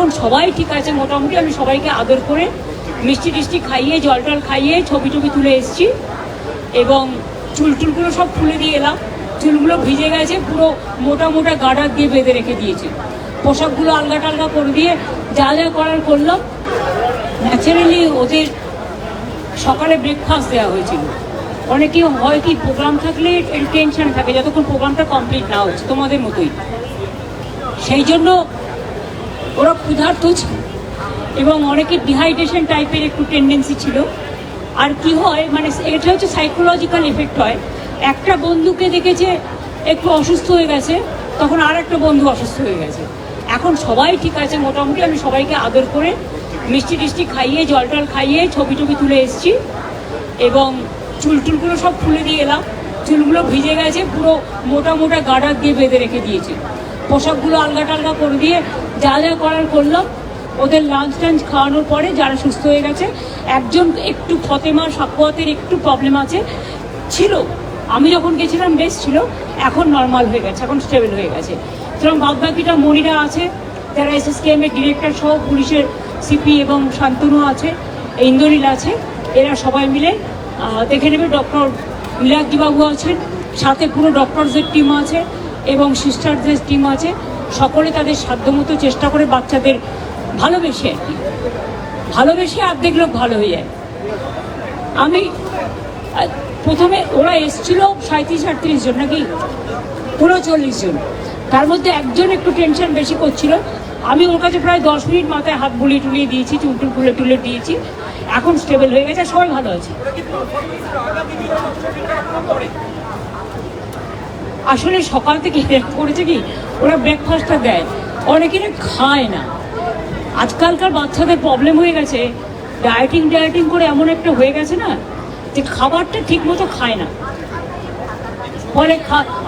এখন সবাই ঠিক আছে মোটামুটি। আমি সবাইকে আদর করে মিষ্টি টিষ্টি খাইয়ে, জল টল খাইয়ে ছবি টবি তুলে এসেছি এবং চুল টুলগুলো সব খুলে দিয়ে এলাম। চুলগুলো ভিজে গেছে, পুরো মোটা মোটা গাডার দিয়ে বেঁধে রেখে দিয়েছে। পোশাকগুলো আলগা টালগা করে দিয়ে যা যা করার করলাম। ন্যাচারালি ওদের সকালে ব্রেকফাস্ট দেওয়া হয়েছিল। অনেকে হয় কি প্রোগ্রাম থাকলে টেনশন থাকে, যতক্ষণ প্রোগ্রামটা কমপ্লিট না হচ্ছে, তোমাদের মতোই। সেই জন্য ওরা ক্ষুধার্ত ছিল। এবং অনেকের ডিহাইড্রেশন টাইপের একটু টেন্ডেন্সি ছিল। আর কি হয় মানে এটা হচ্ছে সাইকোলজিক্যাল এফেক্ট হয়। একটা বন্ধুকে দেখেছে একটু অসুস্থ হয়ে গেছে, তখন আর একটা বন্ধু অসুস্থ হয়ে গেছে। এখন সবাই ঠিক আছে, মোটামুটি আমি সবাইকে আদর করে মিষ্টি টিষ্টি খাইয়ে, জল টল খাইয়ে ছবি টবি তুলে এসেছি। এবং চুল টুলগুলো সব খুলে দিয়ে এলাম। চুলগুলো ভিজে গেছে, পুরো মোটা মোটা গাডার দিয়ে বেঁধে রেখে দিয়েছে। পোশাকগুলো আলগা টালগা করে দিয়ে যা যা করার করলাম। ওদের লাঞ্চ টাঞ্চ খাওয়ানোর পরে যারা সুস্থ হয়ে গেছে, একজন একটু ফতেমা, সাকুয়াতের একটু প্রবলেম আছে, ছিল। আমি যখন গেছিলাম, বেশ ছিল। এখন নর্মাল হয়ে গেছে, এখন স্টেবল হয়ে গেছে। সুতরাং বাদবাকিটা মনিরা আছে, যারা এস এর ডিরেক্টর সহ পুলিশের সিপি এবং শান্তনু আছে ইন্দ্রনীল আছে, এরা সবাই মিলে দেখে নেবে ডক্টর নীলাদ্রিবাবু আছেন, সাথে পুরো ডক্টরসদের টিম আছে এবং সিস্টারদের টিম আছে। সকলে তাদের সাধ্যমতো চেষ্টা করে বাচ্চাদের ভালোবেসে আর কি। ভালোবেসে অর্ধেক লোক ভালো হয়ে যায়। আমি প্রথমে ওরা এসছিল সাঁত্রিশ আটত্রিশ জন নাকি? উনচল্লিশ জন। তার মধ্যে একজন একটু টেনশন বেশি করছিল। আমি ওর কাছে প্রায় দশ মিনিট মাথায় হাত বুলিয়ে টুলিয়ে দিয়েছি, চুলটুল খুলে টুলে দিয়েছি। এখন স্টেবল হয়ে গেছে, সবাই ভালো আছে। আসলে সকাল থেকে করেছে কি, ওরা ব্রেকফাস্টটা দেয়। অনেকের খায় না। আজকালকার বাচ্চাদের প্রবলেম হয়ে গেছে। ডায়েটিং ডায়েটিং করে এমন একটা হয়ে গেছে না, যে খাবারটা ঠিক মতো খায় না। ফলে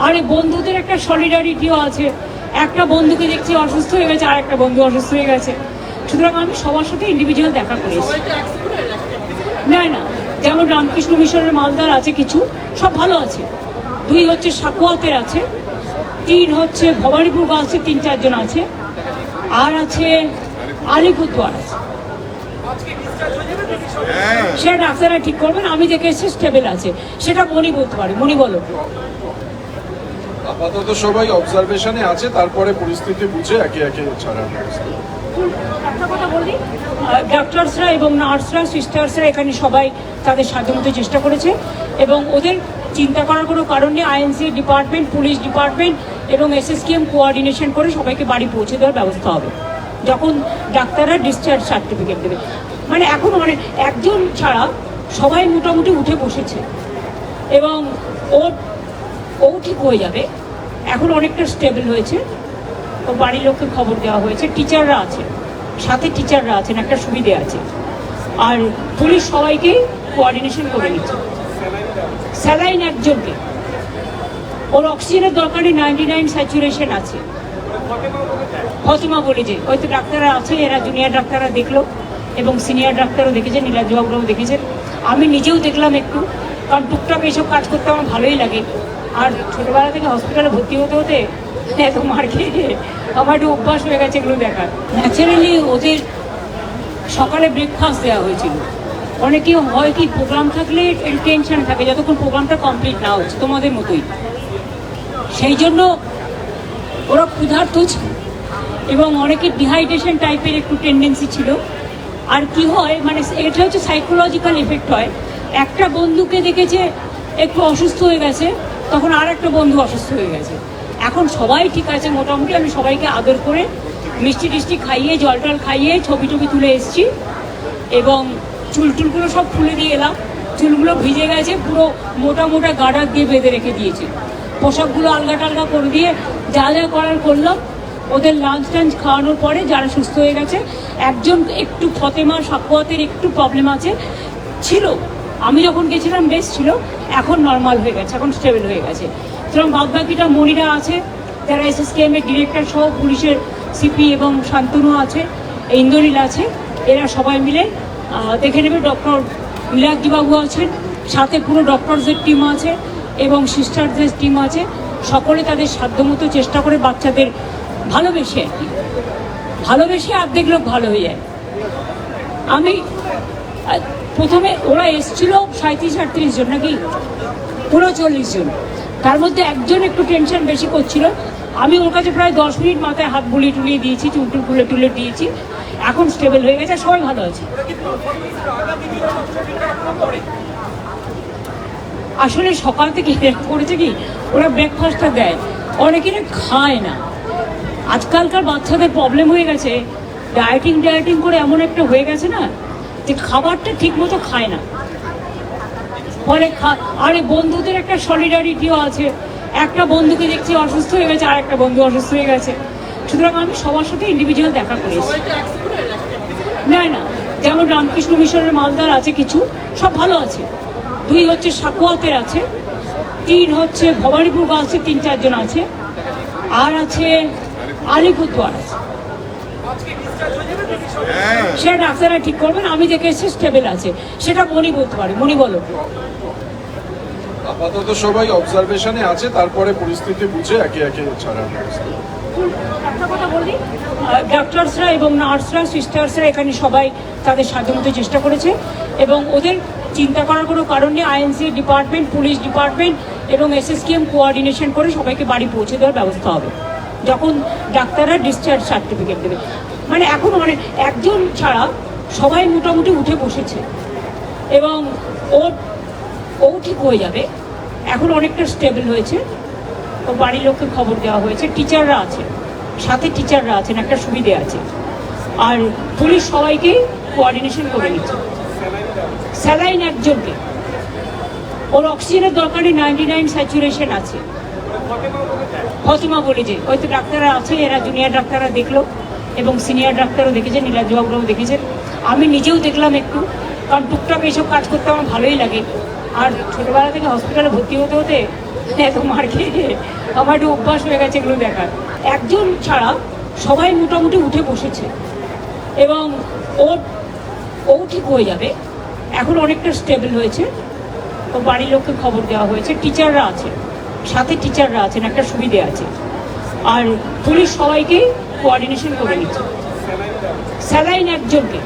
আরে বন্ধুদের একটা সলিডারিটিও আছে। একটা বন্ধুকে দেখছি অসুস্থ হয়ে গেছে, আর একটা বন্ধু অসুস্থ হয়ে গেছে। সুতরাং আমি সবার সাথে ইন্ডিভিজুয়াল দেখা করেছি। না না, যেমন রামকৃষ্ণ মিশনের মালদার আছে কিছু, সব ভালো আছে। দুই হচ্ছে সাকুয়াতের আছে তিন হচ্ছে ভবানীপুর গাছে তিন চারজন আছে আর আছে আলিপুরদুয়ার আছে। সেটা ডাক্তাররা ঠিক করবেন আমি দেখে এসেছি স্টেবল আছে। সেটা মনি বলতে পারে মনি বলো। আপাতত সবাই অবজারভেশনে আছে তারপরে পরিস্থিতি বুঝে একে একে ছাড়ার একটা কথা বলি ডাক্তারসরা এবং নার্সরা সিস্টার্সরা এখানে সবাই তাদের সাধ্যমতো চেষ্টা করেছে এবং ওদের চিন্তা করার কোনো কারণ নেই। আইএনসি ডিপার্টমেন্ট পুলিশ ডিপার্টমেন্ট এবং এসএসকেএম কোঅর্ডিনেশন করে সবাইকে বাড়ি পৌঁছে দেওয়ার ব্যবস্থা হবে। যখন ডাক্তাররা ডিসচার্জ সার্টিফিকেট দেবে। মানে এখন মানে একজন ছাড়া সবাই মোটামুটি উঠে বসেছে এবং ও ও ঠিক হয়ে যাবে। এখন অনেকটা স্টেবল হয়েছে। ও বাড়ির লোককে খবর দেওয়া হয়েছে। টিচাররা আছে। সাথে টিচাররা আছেন। একটা সুবিধে আছে। আর পুলিশ সবাইকে কোঅর্ডিনেশন করে নিচ্ছে। স্যালাইন একজনকে। ওর অক্সিজেনের দরকারে নাইনটি নাইন স্যাচুরেশন আছে। ফতিমা বলে যে হয়তো ডাক্তাররা আছে, এরা জুনিয়র ডাক্তাররা দেখল এবং সিনিয়র ডাক্তারও দেখেছেন নীলাজবাবুরাও দেখেছেন। আমি নিজেও দেখলাম একটু, কারণ টুকটাক এইসব কাজ করতে আমার ভালোই লাগে। আর ছোটবেলা থেকে হসপিটালে ভর্তি হতে হতে এত মার খেয়ে আমার একটু অভ্যাস হয়ে গেছে এগুলো দেখার। ন্যাচারালি ওদের সকালে ব্রেকফাস্ট দেওয়া হয়েছিল। অনেকে হয় কি প্রোগ্রাম থাকলে টেনশন থাকে, যতক্ষণ প্রোগ্রামটা কমপ্লিট না হচ্ছে, তোমাদের মতোই। সেই জন্য ওরা ক্ষুধার্ত ছিল, এবং অনেকের ডিহাইড্রেশন টাইপের একটু টেন্ডেন্সি ছিল। আর কি হয় মানে এটা হচ্ছে সাইকোলজিক্যাল এফেক্ট হয়। একটা বন্ধুকে দেখেছে, একটু অসুস্থ হয়ে গেছে, তখন আর একটা বন্ধু অসুস্থ হয়ে গেছে। এখন সবাই ঠিক আছে, মোটামুটি আমি সবাইকে আদর করে মিষ্টি টিষ্টি খাইয়ে জল টল খাইয়ে ছবি টবি তুলে এসেছি। এবং চুল টুলগুলো সব খুলে দিয়ে এলাম। চুলগুলো ভিজে গেছে, পুরো মোটা মোটা গাডার দিয়ে বেঁধে রেখে দিয়েছে। পোশাকগুলো আলগা টালগা করে দিয়ে যা যা করার করলাম। ওদের লাঞ্চ টাঞ্চ খাওয়ানোর পরে যারা সুস্থ হয়ে গেছে, একজন একটু ফতেমা, সাকুয়াতের একটু প্রবলেম আছে। ছিল। আমি যখন গেছিলাম, বেশ ছিল। এখন নর্মাল হয়ে গেছে, এখন স্টেবল হয়ে গেছে। সুতরাং বাদবাকিটা মনিরা আছে, যারা এস এর ডিরেক্টর সহ পুলিশের সিপি এবং শান্তনু আছে ইন্দ্রনীল আছে, এরা সবাই মিলে দেখে নেবে ডক্টর নীলাদ্রিবাবু আছেন, সাথে পুরো ডক্টরসদের টিম আছে এবং সিস্টারদের টিম আছে। সকলে তাদের সাধ্যমতো চেষ্টা করে বাচ্চাদের ভালোবেসে আর কি। ভালোবেসে অর্ধেক লোক ভালো হয়ে যায়। আমি প্রথমে ওরা এসছিল সাঁত্রিশ আটত্রিশ জন নাকি? উনচল্লিশ জন। তার মধ্যে একজন একটু টেনশন বেশি করছিল। আমি ওর কাছে প্রায় দশ মিনিট মাথায় হাত বুলিয়ে টুলিয়ে দিয়েছি চুলটুল খুলে টুলে দিয়েছি। এখন স্টেবল হয়ে গেছে, সবাই ভালো আছে। আসলে সকাল থেকে করেছে কি, ওরা ব্রেকফাস্টটা দেয়। অনেকে খায় না। আজকালকার বাচ্চাদের প্রবলেম হয়ে গেছে। ডায়েটিং ডায়েটিং করে এমন একটা হয়ে গেছে না, যে খাবারটা ঠিক মতো খায় না। ফলে আরে বন্ধুদের একটা সলিডারিটিও আছে। একটা বন্ধুকে দেখছি অসুস্থ হয়ে গেছে আর একটা বন্ধু অসুস্থ হয়ে গেছে। সুতরাং আমি সবার সাথে ইন্ডিভিজুয়াল দেখা করেছি। না না, যেমন রামকৃষ্ণ মিশনের মালদার আছে কিছু, সব ভালো আছে। দুই হচ্ছে সাকুয়াতের আছে, তিন হচ্ছে ভবানীপুর গাছে তিন চারজন আছে, আর আছে আলিপুরদুয়ার আছে। সেটা ডাক্তাররা ঠিক করবেন, আমি দেখে এসে স্টেবল আছে। সেটা মনি বলতে পারে মনি বলো। আপাতত সবাই অবজারভেশনে আছে, তারপরে পরিস্থিতি বুঝে একে একে ব্যবস্থা। ডাক্তারসরা এবং নার্সরা সিস্টার্সরা এখানে সবাই তাদের সাধ্যমতো চেষ্টা করেছে এবং ওদের চিন্তা করার কোনো কারণ নেই। আইএনসি ডিপার্টমেন্ট পুলিশ ডিপার্টমেন্ট এবং এসএসকেএম কোঅর্ডিনেশন করে সবাইকে বাড়ি পৌঁছে দেওয়ার ব্যবস্থা হবে। যখন ডাক্তাররা ডিসচার্জ সার্টিফিকেট দেবে। মানে এখন মানে একজন ছাড়া সবাই মোটামুটি উঠে বসেছে এবং ও ও ঠিক হয়ে যাবে। এখন অনেকটা স্টেবল হয়েছে। ও বাড়ির লোককে খবর দেওয়া হয়েছে, টিচাররা আছে সাথে টিচাররা আছেন, একটা সুবিধে আছে। আর পুলিশ সবাইকে কোঅর্ডিনেশন করে নিচ্ছে। স্যালাইন একজনকে। ওর অক্সিজেনের দরকারে নাইনটি নাইন স্যাচুরেশন আছে। ফতিমা বলে যে হয়তো ডাক্তাররা আছে, এরা জুনিয়র ডাক্তাররা দেখল এবং সিনিয়র ডাক্তারও দেখেছে নীলাজবাবুরাও দেখেছেন। আমি নিজেও দেখলাম একটু, কারণ টুকটাক এইসব কাজ করতে আমার ভালোই লাগে। আর ছোটোবেলা থেকে হসপিটালে ভর্তি হতে হতে এত মার আমার একটু অভ্যাস হয়ে গেছে এগুলো দেখার। একজন ছাড়া সবাই মোটামুটি উঠে বসেছে। এবং ওর ও ঠিক হয়ে যাবে। এখন অনেকটা স্টেবল হয়েছে ও বাড়ির লোককে খবর দেওয়া হয়েছে। টিচাররা আছে। সাথে টিচাররা আছেন। একটা সুবিধে আছে। আর পুলিশ সবাইকে কোঅর্ডিনেশন করে নিচ্ছে। স্যালাইন একজনকে।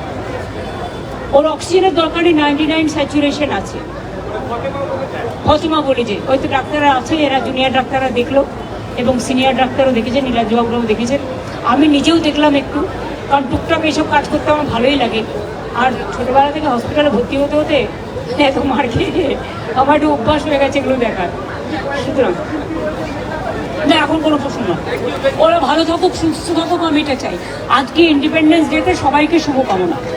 ওর অক্সিজেনের দরকারে নাইনটি নাইন স্যাচুরেশন আছে। ফতিমা বলে যে হয়তো ডাক্তাররা আছে, এরা জুনিয়র ডাক্তাররা দেখল এবং সিনিয়র ডাক্তারও দেখেছেন নীলাজবাবুরাও দেখেছেন। আমি নিজেও দেখলাম একটু, কারণ টুকটাক এইসব কাজ করতে আমার ভালোই লাগে। আর ছোটবেলা থেকে হসপিটালে ভর্তি হতে হতে এত মার খেয়ে আমার একটু অভ্যাস হয়ে গেছে এগুলো দেখার। সুতরাং, না, এখন কোনো প্রশ্ন না। ওরা ভালো থাকুক, সুস্থ থাকুক, আমি এটা চাই। আজকে ইন্ডিপেন্ডেন্স ডেতে সবাইকে শুভকামনা।